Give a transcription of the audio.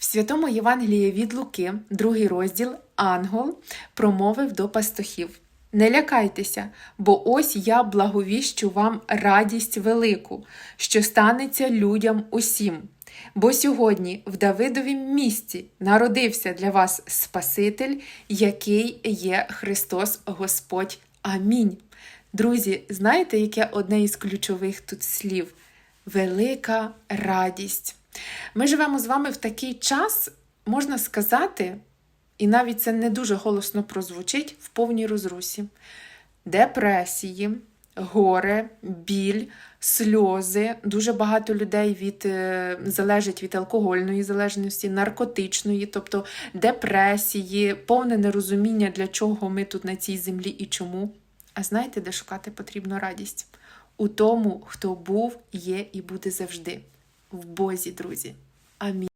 В святому Євангелії від Луки, другий розділ, ангел промовив до пастухів. Не лякайтеся, бо ось я благовіщу вам радість велику, що станеться людям усім. Бо сьогодні в Давидовім місті народився для вас Спаситель, який є Христос Господь. Амінь. Друзі, знаєте, яке одне із ключових тут слів? Велика радість. Ми живемо з вами в такий час, можна сказати, і навіть це не дуже голосно прозвучить в повній розрусі. Депресії, горе, біль, сльози. Дуже багато людей від, е, залежить від алкогольної залежності, наркотичної, тобто депресії, повне нерозуміння, для чого ми тут на цій землі і чому. А знаєте, де шукати потрібно радість? У тому, хто був, є і буде завжди. В Бозі, друзі. Амінь.